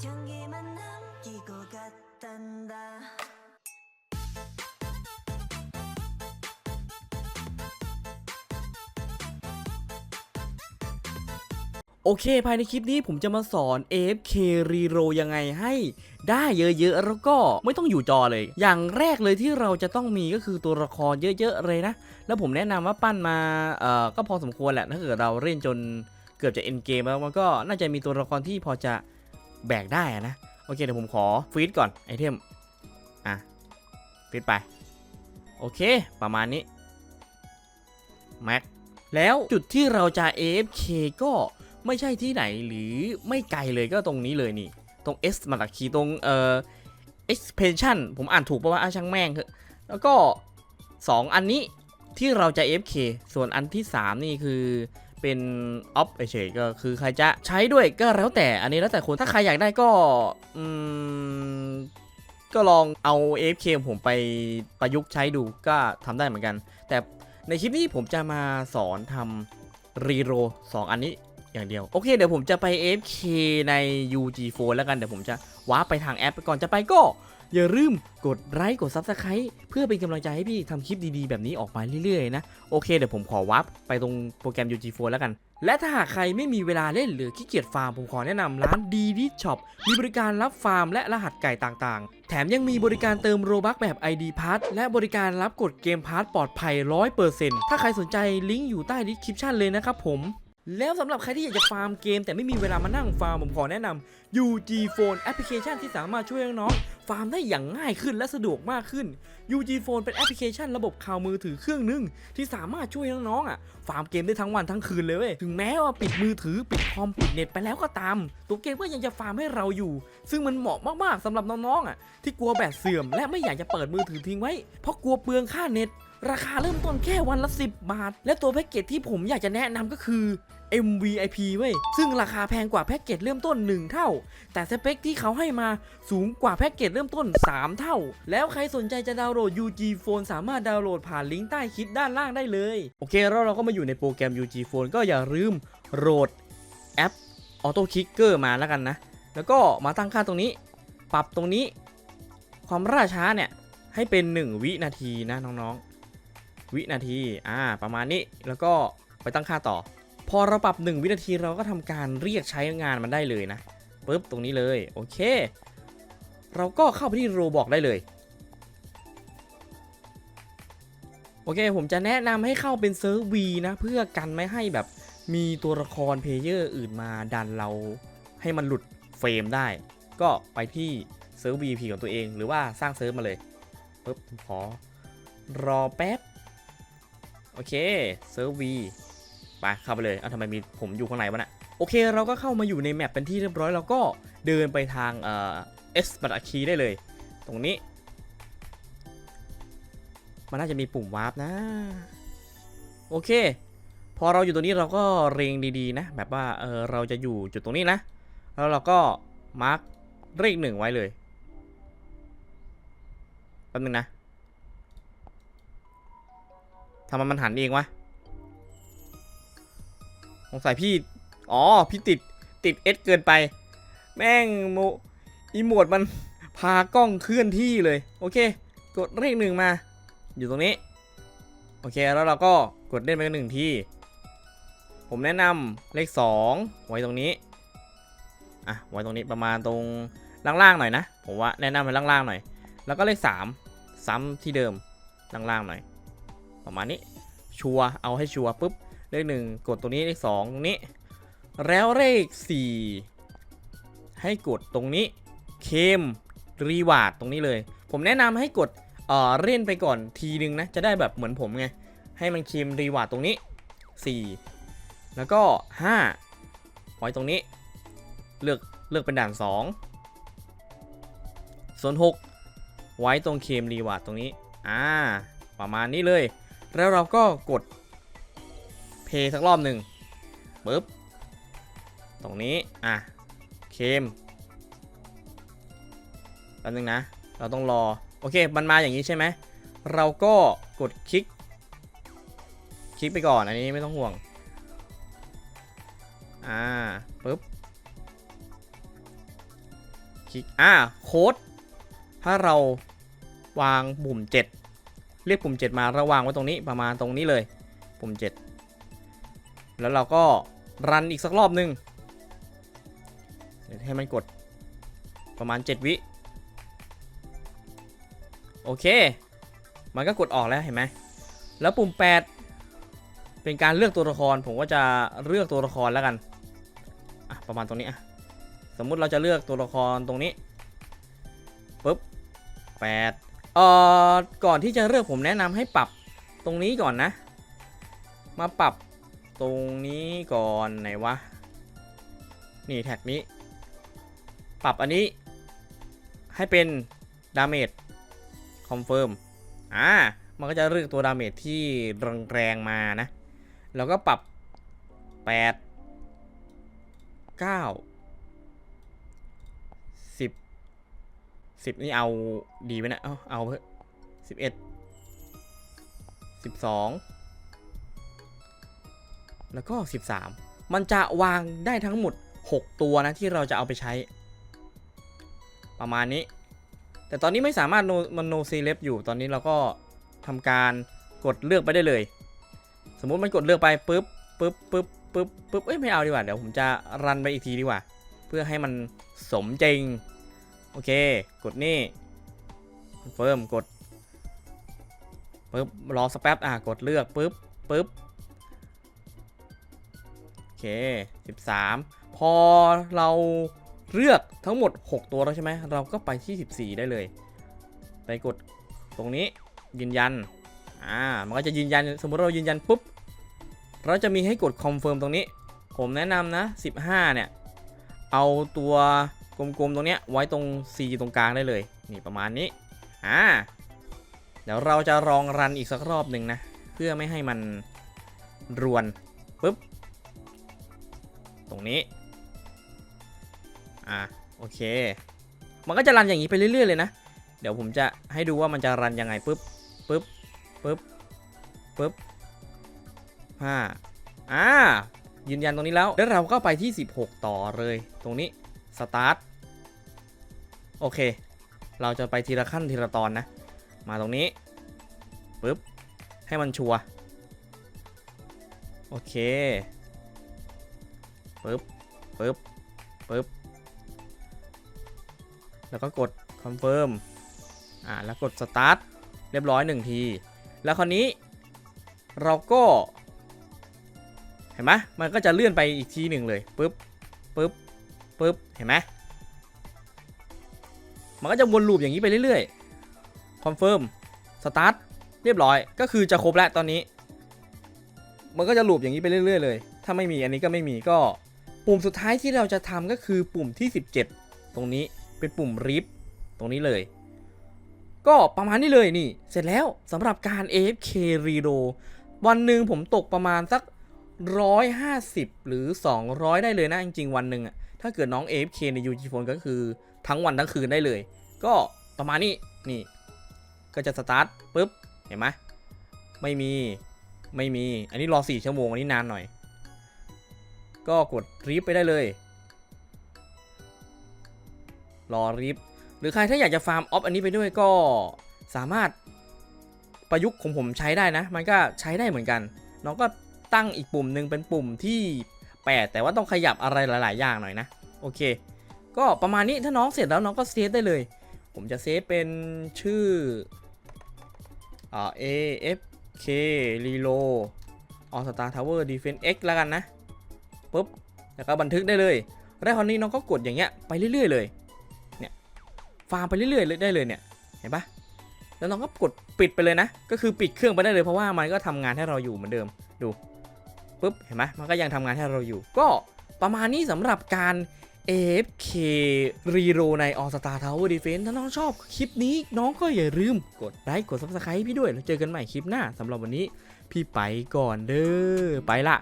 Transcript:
향기만 남기고 갔단다 โอเค ภายในคลิปนี้ผมจะมาสอน AFK Reroll ยังไงให้ได้เยอะๆ แล้วก็ไม่ต้องอยู่จอเลย อย่างแรกเลยที่เราจะต้องมีก็คือตัวละครเยอะๆ เลยนะ แล้วผมแนะนำว่าปั้นมาเอ่อก็พอสมควรแหละ ถ้าเกิดเราเล่นจนเกือบจะ end game แล้วมันก็น่าจะมีตัวละครที่พอจะ แบกได้อะนะ โอเคเดี๋ยวผมขอฟีดก่อนไอเทม อะฟีดไป โอเค ประมาณนี้แม็กแล้วจุดที่เราจะ AFK ก็ไม่ใช่ที่ไหนหรือไม่ไกลเลยก็ตรงนี้เลยนี่ ตรง S มาตักคีตรงเอ่อ expansion ผมอ่านถูกปะว่าอะช่างแม่งเถอะแล้วก็ 2 อันนี้ที่เราจะ FK ส่วนอันที่ 3 นี่คือ เป็น off เฉยก็คือใครจะใช้ด้วยก็แล้วแต่อันนี้แล้วแต่คนถ้าใครอยากได้ก็อืมก็ลองเอา AFK ผมไปประยุกต์ใช้ดูก็ทำได้เหมือนกัน แต่ในคลิปนี้ผมจะมาสอนทำรีโร2อันนี้อย่างเดียว โอเค เดี๋ยวผมจะไป AFK ใน UG Phone แล้วกัน เดี๋ยวผมจะว้าร์ปไปทางแอปก่อนจะไปก็ อย่าลืมกดไลค์กด Subscribe เพื่อเป็นกำลังใจให้พี่ทำคลิปดีๆ แบบนี้ออกมาเรื่อยๆนะ โอเคเดี๋ยวผมขอวับไปตรงโปรแกรม UG Phone แล้วกัน และถ้าหากใครไม่มีเวลาเล่นหรือขี้เกียจฟาร์ม ผมขอแนะนำร้านดีดิช็อปมีบริการรับฟาร์มและรหัสไก่ต่างๆ แถมยังมีบริการเติมโรบัคแบบ ID p a s s และบริการรับกดเกมพาร์ทปลอดภัย 100%ถ้าใครสนใจลิงก์อยู่ใต้ดีคริปชันเลยนะครับผมแล้วสำหรับใครที่อยากจะฟาร์มเกม แต่ไม่มีเวลามานั่งฟาร์ม ผมขอแนะนำ UG Phone แอปพลิเคชันที่สามารถช่วยน้องาร์มได้อย่างง่ายขึ้นและสะดวกมากขึ้น UG Phone เป็นแอปพลิเคชันระบบข่าวมือถือเครื่องหนึง ที่สามารถช่วยน้องๆอะฟาร์มเกมได้ทั้งวันทั้งคืนเลยเว้ยถึงแม้ว่าปิดมือถือปิดคอมปิดเน็ตไปแล้วก็ตาม ตัวเกมก็ยังจะฟาร์มให้เราอยู่ ซึ่งมันเหมาะมากๆสำหรับน้องๆอะที่กลัวแบตเสื่อม และไม่อยากจะเปิดมือถือทิ้งไว้เพราะกลัวเปลืองค่าเน็ต ราคาเริ่มต้นแค่วันละ 10 บาท และตัวแพ็กเกจที่ผมอยากจะแนะนำก็คือ MVIP เว้ย ซึ่งราคาแพงกว่าแพ็กเกจเริ่มต้น 1 เท่า แต่สเปคที่เขาให้มาสูงกว่าแพ็กเกจเริ่มต้น 3 เท่า แล้วใครสนใจจะดาวน์โหลด UG Phone สามารถดาวน์โหลดผ่านลิงก์ใต้คลิปด้านล่างได้เลย โอเค แล้วเราก็มาอยู่ในโปรแกรม UG Phone ก็อย่าลืมโหลดแอป Auto Kicker มาแล้วกันนะ แล้วก็มาตั้งค่าตรงนี้ ปรับตรงนี้ ความล่าช้าเนี่ยให้เป็น 1 วินาทีนะน้องๆ วินาทีอ่าประมาณนี้แล้วก็ไปตั้งค่าต่อ พอเราปรับ 1 วินาทีเราก็ทำการเรียกใช้งานมันได้เลยนะปุ๊บตรงนี้เลยโอเค เราก็เข้าไปที่โรบอกได้เลยโอเค ผมจะแนะนำให้เข้าเป็นเซิร์ฟวีนะ เพื่อกันไม่ให้แบบมีตัวละครเพลเยอร์อื่นมาดันเราให้มันหลุดเฟรมได้ ก็ไปที่เซิร์ฟ VP ของตัวเอง หรือว่าสร้างเซิร์ฟมาเลยปุ๊บขอรอแป๊บ โอเคเซิร์ฟ V ไปเข้าไปเลย เอาทำไมมีผมอยู่ข้างในวะน่ะโอเค เราก็เข้ามาอยู่ในแมปเป็นที่เรียบร้อยเราก็เดินไปทางเอ่อ S บัตคีได้เลย ตรงนี้ มันน่าจะมีปุ่มวาร์ปนะ โอเค พอเราอยู่ตรงนี้เราก็เรียงดีๆนะ แบบว่าเออเราจะอยู่จุดตรงนี้นะ แล้วเราก็มาร์กเลขหนึ่งไว้เลยแป๊บนึงนะ ทำไมมันหันเองวะสงสัยพี่ อ๋อ พี่ติด ติดเอสเกินไป แม่งโมอีโมดมันพากล้องเคลื่อนที่เลย โอเค กดเลขหนึ่งมา อยู่ตรงนี้ โอเค แล้วเราก็กดเล่นไปหนึ่งที่ผมแนะนำเลข 2 ไว้ตรงนี้ อะ ไว้ตรงนี้ประมาณตรงล่างๆหน่อยนะ ผมว่าแนะนำไว้ล่างๆหน่อย แล้วก็เลข 3 ซ้ำที่เดิมล่างๆหน่อย ประมาณนี้ ชัวร์เอาให้ชัวร์ปุ๊บ เลขหนึ่งกดตรงนี้เลขสองตรงนี้ แล้วเลข4ให้กดตรงนี้ เคมรีวาร์ดตรงนี้เลย ผมแนะนำให้กดเอ่อเล่นไปก่อนทีนึงนะ จะได้แบบเหมือนผมไง ให้มันเคมรีวาร์ดตรงนี้ 4 แล้วก็ 5 ไว้ตรงนี้ เลือกเลือกเป็นด่าน 2 ส่วน 6 ไว้ตรงเคมรีวาร์ดตรงนี้ อ่า ประมาณนี้เลย แล้วเราก็กดเพย์สักรอบหนึ่งปึ๊บ ตรงนี้ อะ เคมแป๊บนึงนะ เราต้องรอ โอเค มันมาอย่างนี้ใช่ไหม เราก็กดคลิก คลิกไปก่อน อันนี้ไม่ต้องห่วง อ่าปึ๊บ คลิก อ่า โค้ด ถ้าเราวางปุ่ม 7 เรียกปุ่ม 7 มาระวางไว้ตรงนี้ประมาณตรงนี้เลย ปุ่ม 7 แล้วเราก็รันอีกสักรอบหนึงให้มันกดประมาณ 7 วิโอเค มันก็กดออกแล้วเห็นไหมแล้วปุ่ม 8 เป็นการเลือกตัวละคร ผมก็จะเลือกตัวละครแล้วกันอะประมาณตรงนี้อะสมมุติเราจะเลือกตัวละครตรงนี้ปุ๊บ8 เอ่อก่อนที่จะเลือกผมแนะนำให้ปรับตรงนี้ก่อนนะ มาปรับตรงนี้ก่อนไหนวะ นี่แท็กนี้ ปรับอันนี้ ให้เป็นดาเมจคอมเฟิร์มอ่ามันก็จะเลือกตัวดาเมจที่แรงๆมานะ แล้วก็ปรับ 8 9 10 10นี่เอาดีไหมนะเอาเอาเพื่อ11 12แล้วก็13มันจะวางได้ทั้งหมด6ตัวนะที่เราจะเอาไปใช้ ประมาณนี้ แต่ตอนนี้ไม่สามารถ no มัน no select อยู่ตอนนี้เราก็ทำการกดเลือกไปได้เลย สมมุติมันกดเลือกไปปุ๊บปุ๊บปุ๊บปุ๊บปุ๊บเอ้ยไม่เอาดีกว่าเดี๋ยวผมจะรันไปอีกทีดีกว่า เพื่อให้มันสมจริง โอเค กดนี่เฟิร์มกดปุ๊บรอสักแป๊บอะกดเลือกปุ๊บปุ๊บโอเค 13 พอเราเลือกทั้งหมด 6 ตัวแล้วใช่ไหมเราก็ไปที่ 14 ได้เลย ไปกดตรงนี้ยืนยันอ่ามันก็จะยืนยันสมมติเรายืนยันปุ๊บเราจะมีให้กดคอนเฟิร์มตรงนี้ ผมแนะนำนะ 15 เนี่ย เอาตัว กลมๆตรงเนี้ยไว้ตรง C ตรงกลางได้เลย นี่ประมาณนี้ อ่า เดี๋ยวเราจะลองรันอีกสักรอบหนึ่งนะ เพื่อไม่ให้มันรวนปุ๊บ ตรงนี้ อ่า โอเค มันก็จะรันอย่างนี้ไปเรื่อย ๆ เลยนะ เดี๋ยวผมจะให้ดูว่ามันจะรันยังไงปุ๊บปุ๊บปุ๊บปุ๊บห้าอ่ายืนยันตรงนี้แล้วแล้วเราก็ไปที่ 16 ต่อเลยตรงนี้ สตาร์ท โอเค เราจะไปทีละขั้นทีละตอนนะ มาตรงนี้ปุ๊บ ให้มันชัวโอเคปุ๊บปุ๊บปุ๊บ แล้วก็กดคอนเฟิร์ม อ่า แล้วกดสตาร์ทเรียบร้อยหนึ่งที แล้วคราวนี้เราก็ เห็นไหมมันก็จะเลื่อนไปอีกทีหนึ่งเลยปุ๊บปุ๊บ ปุ๊บ เห็นไหมมันก็จะวนลูปอย่างนี้ไปเรื่อยๆคอนเฟิร์มสตาร์ทเรียบร้อย ก็คือจะครบแล้วตอนนี้ มันก็จะลูปอย่างนี้ไปเรื่อย ๆ เลย ถ้าไม่มีอันนี้ก็ไม่มีก็ปุ่มสุดท้ายที่เราจะทำก็คือปุ่มที่ 17 ตรงนี้เป็นปุ่มริฟตรงนี้เลย ก็ประมาณนี้เลยนี่ เสร็จแล้วสำหรับการ AFK Reload วันหนึ่งผมตกประมาณสัก 150 หรือ 200 ได้เลยนะ จริง ๆ วันหนึ่งอะ ถ้าเกิดน้อง AFK ใน UG Phone ก็คือทั้งวันทั้งคืนได้เลย ก็ประมาณนี้นี่ก็จะสตาร์ทปุ๊บเห็นไหมไม่มีไม่มีอันนี้รอ 4 ชั่วโมง อันนี้นานหน่อย ก็กดรีบไปได้เลย รอรีบหรือใครถ้าอยากจะฟาร์มออฟอันนี้ไปด้วยก็สามารถประยุกต์ของผมใช้ได้นะ มันก็ใช้ได้เหมือนกัน น้องก็ตั้งอีกปุ่มหนึ่งเป็นปุ่มที่ 8 แต่ว่าต้องขยับอะไรหลาย ๆ อย่างหน่อยนะ โอเค ก็ประมาณนี้ถ้าน้องเสร็จแล้วน้องก็เซฟได้เลย ผมจะเซฟเป็นชื่ออ่า AFK r e l o a l Star Tower Defense X แล้วกันนะปุ๊บแล้วก็บันทึกได้เลยแล้วคราวนี้น้องก็กดอย่างเงี้ยไปเรื่อย ๆ เลยเนี่ยฟาร์มไปเรื่อยๆได้เลยเนี่ยเห็นปะแล้วน้องก็กดปิดไปเลยนะ ก็คือปิดเครื่องไปได้เลยเพราะว่ามันก็ทำงานให้เราอยู่เหมือนเดิมดูปุ๊บเห็นไหมมันก็ยังทำงานให้เราอยู่ ก็ประมาณนี้สำหรับการ AFK รีโรในออสตาทาวเวอร์ดีเฟนถ้าน้องชอบคลิปนี้น้องก็อย่าลืมกดไลค์กดซับสไคร b e พี่ด้วย แล้วเจอกันใหม่คลิปหน้าสำหรับวันนี้ พี่ไปก่อนเด้อไปละ